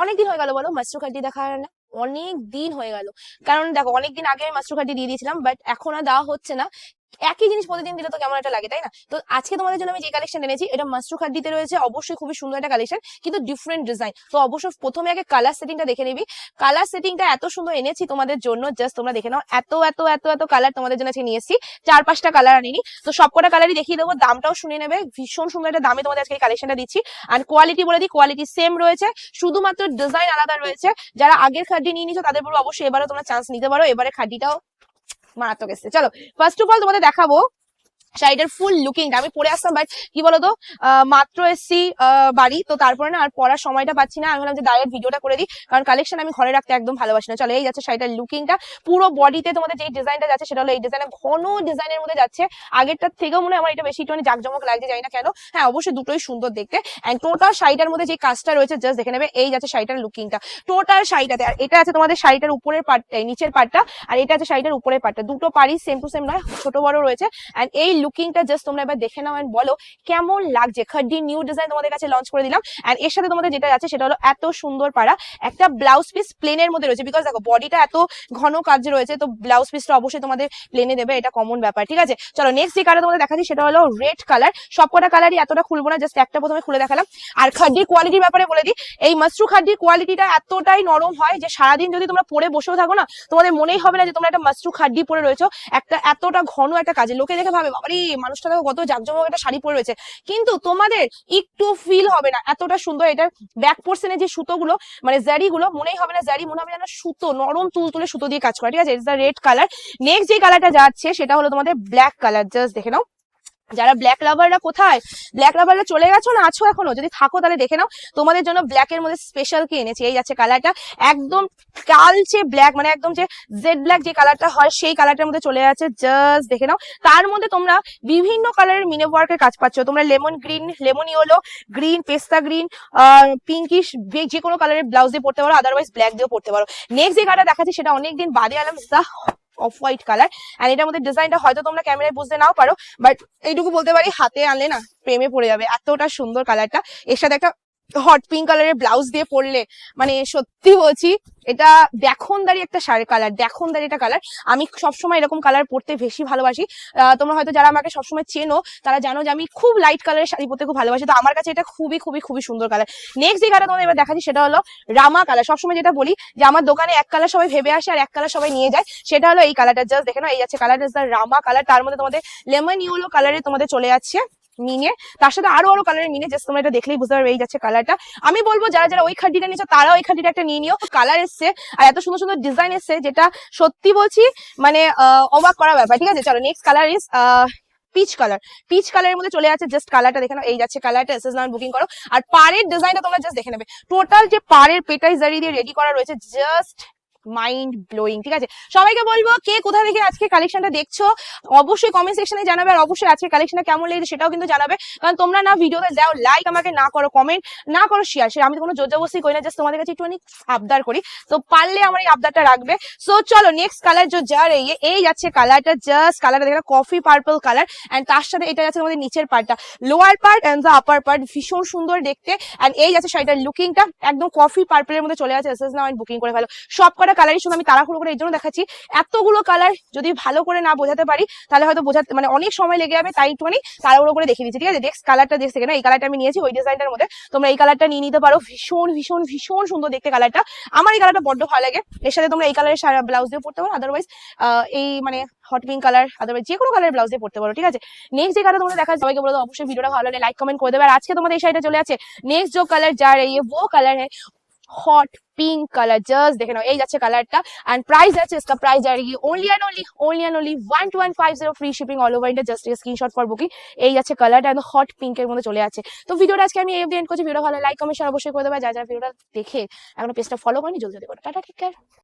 অনেকদিন হয়ে গেল বলো মাস্টার কার্ডটি দেখা হয় না অনেক দিন হয়ে গেল। কারণ দেখো, অনেকদিন আগে আমি মাস্টার খাটি দিয়ে দিয়েছিলাম বাট এখন আর দেওয়া হচ্ছে না। একই জিনিস প্রতিদিন দিলে তো কেমন একটা লাগে, তাই না? তো আজকে তোমাদের জন্য আমি যে কালেকশন এনেছি, এটা মাশরু খাদ্দিতে রয়েছে, অবশ্যই খুবই সুন্দর একটা কালেকশন কিন্তু ডিফারেন্ট ডিজাইন তো অবশ্যই প্রথমে আগে কালার সেটিংটা দেখে নিবি। কালার সেটিংটা এত সুন্দর এনেছি তোমাদের জন্য জাস্ট তোমরা দেখে নাও, এত এত এত এত কালার তোমাদের জন্য আজকে নিয়ে এসেছি। চার পাঁচটা কালার আনিনি। তো সবকটা কালারই দেখিয়ে দেবো, দামটাও শুনে নেবে, ভীষণ সুন্দর একটা দামে তোমাদের আজকে কালেকশনটা দিচ্ছি। আর কোয়ালিটি বলে দিই কোয়ালিটি সেম রয়েছে, শুধুমাত্র ডিজাইন আলাদা রয়েছে। যারা আগের খাড্ডি নিয়ে নিছো, তাদের বলব অবশ্যই এবারও তোমরা চান্স নিতে পারো, এবারে খাড্ডিটাও মারাত্মক এসছে। চলো ফার্স্ট অফ অল তোমাদের দেখাবো শাড়িটার ফুল লুকিংটা আমি পরে আসতাম বাট কি বলতো মাত্র এসছি বাড়ি, তো তারপরে না আর পড়ার সময়টা পাচ্ছি না। আমি ভাবলাম যে ডাইরেক্ট ভিডিওটা করে দিই, কারণ কালেকশন আমি ঘরে রাখতে একদম ভালোবাসি না। চলো, এই যাচ্ছে শাড়িটার লুকিংটা পুরো বডিতে তোমাদের যে ডিজাইনটা যাচ্ছে, সেটা হলো এই ডিজাইনে ঘন ডিজাইনের মধ্যে যাচ্ছে। আগেরটার থেকেও মনে হয় আমার এটা বেশি একটুখানি জাকজমক লাগছে, জানি না কেন। হ্যাঁ অবশ্যই দুটোই সুন্দর দেখতে। এন্ড টোটাল শাড়িটার মধ্যে যে কাজটা রয়েছে জাস্ট দেখে নেবে, এই যাচ্ছে শাড়িটার লুকিংটা টোটাল শাড়িটাতে, আর এটা আছে তোমাদের শাড়িটার উপরের পার্ট নিচের পার্টটা আর এটা আছে শাড়িটার উপরের পার্টটা দুটো পাড়ি সেম টু সেম নয়, ছোট বড় রয়েছে। এন্ড এই লুকিংটা জাস্ট তোমরা এবার দেখে নাও এন্ড বলো কেমন লাগছে। খাড্ডি নিউ ডিজাইন তোমাদের কাছে লঞ্চ করে দিলাম এন্ড এর সাথে তোমাদের যেটা আছে সেটা হলো এত সুন্দর পাড়া। একটা ব্লাউজ পিস প্লেনের মধ্যে রয়েছে বিকজ দেখো বডিটা এত ঘন কাজ রয়েছে তো ব্লাউজ পিসটা অবশ্যই তোমাদের প্লেনে দেবে, এটা কমন ব্যাপার, ঠিক আছে? চলো নেক্সট যে কালার তোমাদের দেখাচ্ছি সেটা হলো রেড কালার সবকটা কালারই এতটা খুলবো না জাস্ট একটা প্রথমে খুলে দেখালাম। আর খাড্ডির কোয়ালিটির ব্যাপারে বলে দিই, এই মাশরু খাড্ডির কোয়ালিটিটা এতটাই নরম হয় যে সারাদিন যদি তোমরা পরে বসেও থাকো না, তোমাদের মনেই হবে না যে তোমরা একটা মাশরু খাড্ডি পরে রয়েছো। একটা এতটা ঘন একটা কাজে, লোকে দেখে ভাবে, বাবারে এই মানুষটা দেখো কত জাকজমক একটা শাড়ি পরে রয়েছে। কিন্তু তোমাদের একটু ফিল হবে না এতটা সুন্দর এটার ব্যাক পোর্শনে যে সুতোগুলো মানে জারি গুলো মনেই হবে না জারি, মনে হবে যেন সুতো, নরম তুল তুলে সুতো দিয়ে কাজ করে। ঠিক আছে? এটা রেড কালার নেক্সট যে কালারটা যাচ্ছে, সেটা হলো তোমাদের ব্ল্যাক কালার জাস্ট দেখে নাও। যারা ব্ল্যাক লাভাররা কোথায় ব্ল্যাক লাভাররা চলে গেছো না, আছো এখনও? যদি থাকো তাহলে দেখে নাও। তোমাদের জন্য ব্ল্যাক এর মধ্যে স্পেশাল কি এনেছি? এই যাচ্ছে কালারটা একদম কালচে ব্ল্যাক মানে একদম যে জেড ব্ল্যাক যে কালারটা হয়, সেই কালারটার মধ্যে চলে যাচ্ছে জাস্ট দেখে নাও। তার মধ্যে তোমরা বিভিন্ন কালারের মিনে ওয়ার্কের কাজ পাচ্ছ। তোমরা lemon green lemon yellow green pista green pinkish যে কোনো কালারের ব্লাউজ দিয়ে পড়তে পারো আদারওয়াইজ ব্ল্যাক দিয়েও পড়তে পারো। নেক্সট যে কালারটা দেখাচ্ছি, সেটা অনেকদিন বাদে আলাম। অফ হোয়াইট কালার এন্ড এটার মধ্যে ডিজাইনটা হয়তো তোমরা ক্যামেরায় বুঝতে নাও পারো বাট এইটুকু বলতে পারি, হাতে আনলে না প্রেমে পড়ে যাবে। এতটা সুন্দর কালারটা এর সাথে একটা হট পিঙ্ক কালারের ব্লাউজ দিয়ে পরলে মানে সত্যি বলছি, এটা দেখনদারি একটা শাড়ি কালার দেখনদারি একটা কালার আমি সবসময় এরকম কালার পরতে বেশি ভালোবাসি। তোমরা হয়তো যারা আমাকে সবসময় চেনো, তারা জানো যে আমি খুব লাইট কালারের শাড়ি পরতে খুব ভালোবাসি। তো আমার কাছে এটা খুবই খুবই খুবই সুন্দর কালার নেক্সট যে কালার তোমাদের এবার দেখাচ্ছি, সেটা হলো রামা কালার সবসময় যেটা বলি যে আমার দোকানে এক কালার সবাই ভেবে আসে, আর এক কালার সবাই নিয়ে যায়। সেটা হলো এই কালারটা জাস্ট দেখে নাও, এই যাচ্ছে কালার ইজ রামা কালার তার মধ্যে তোমাদের লেমন ইউলো কালারে তোমাদের চলে যাচ্ছে। মিনে তার সাথে আরও আরও কালারের মিনে জাস্ট তোমরা এটা দেখলেই বুঝতে পারবে এই যাচ্ছে কালারটা আমি বলব, যারা যারা ওই খাড্ডিটা নিচ্ছ তারাও ওই খাড্ডিটা একটা নিয়ে নিও। কালার এসছে, আর এত সুন্দর সুন্দর ডিজাইন এসছে, যেটা সত্যি বলছি মানে অবাক করা ব্যাপার। ঠিক আছে, চলো next colour is peach colour peach কালারের মধ্যে চলে যাচ্ছে জাস্ট কালারটা দেখে নাও। এই যাচ্ছে কালারটা এসএস নাম বুকিং করো। আর পাড়ের ডিজাইনটা তোমরা জাস্ট দেখে নেবে। টোটাল যে পাড়ের পেটাই জারি দিয়ে রেডি করা রয়েছে জাস্ট মাইন্ড ব্লোয়িং ঠিক আছে? সবাইকে বলব কে কোথা থেকে আজকে কালেকশনটা দেখছ, অবশ্যই কমেন্ট সেকশনে জানাবে, আর অবশ্যই আজকে কালেকশনটা কেমন লেগেছে সেটাও কিন্তু জানাবে। কারণ তোমরা না ভিডিওতে দাও লাইক আমাকে না করো কমেন্ট না করো শেয়ার সেটা আমি কোনো জোরজবস্তি করি না জাস্ট তোমাদের কাছে একটুখানি আবদার করি। তো পারলে আমার এই আবদারটা রাখবে। সো চলো নেক্সট কালার যে যা রে, এই যাচ্ছে কালারটা জাস্ট কালারটা দেখে কফি পার্পল কালার এন্ড তার সাথে এটা যাচ্ছে আমাদের নিচের পার্টটা lower part and the upper part ভীষণ সুন্দর দেখতে এন্ড এই যাচ্ছে শাড়িটার লুকিংটা একদম কফি পার্পলের মধ্যে চলে যাচ্ছে এসএস নাও বুকিং করে ফেলো। সব কটা কালারই শুধু আমি তাড়াহুড়ো করে এই জন্য দেখাচ্ছি এতগুলো কালার যদি ভালো করে না বোঝাতে পারি তাহলে হয়তো বোঝাতে মানে অনেক সময় লেগে যাবে তাই একটুখানি তাড়াহুড়ো করে দেখিয়ে দিচ্ছি ঠিক আছে নেক্সট কালারটা দেখছে না এই কালারটা আমি নিয়েছি ওই ডিজাইনটার মধ্যে তোমরা এই কালারটা নিয়ে নিতে পারো ভীষণ ভীষণ ভীষণ সুন্দর দেখতে কালারটা আমার এই কালারটা বড্ড ভালো লাগে এর সাথে তোমরা এই কালারের ব্লাউজ দিয়ে পড়তে পারো আদারওয়াইজ এই মানে হট পিঙ্ক কালার আদারওয়াইজ যে কোনো কালারের ব্লাউজ দিয়ে পড়তে পারো ঠিক আছে নেক্সট যে কালার তোমরা দেখা সবাইকে বলো অবশ্যই ভিডিওটা ভালো লাগে লাইক কমেন্ট করে দেবে আর আজকে তোমাদের এই শাড়িটা চলে আছে নেক্সট যে কালার যা রে वो कलर है हॉट पिंक कलर जस्ट देखे ना এই যাচ্ছে কালারটা এন্ড প্রাইস আছে इसका प्राइस आ रही है only and only only and only 12150 free shipping all over India just screenshot for booking এই যাচ্ছে কালারটা একদম হট পিঙ্ক এর মধ্যে চলে আছে তো ভিডিওটা আজকে আমি এই অবধি এন্ড করছি ভিডিও ভালো লাইক কমেন্ট শেয়ার অবশ্যই করে দেবে যা যা ভিডিওটা দেখে এখনো পেজটা ফলো করেনি জলদি জলদি করো টাটা ঠিক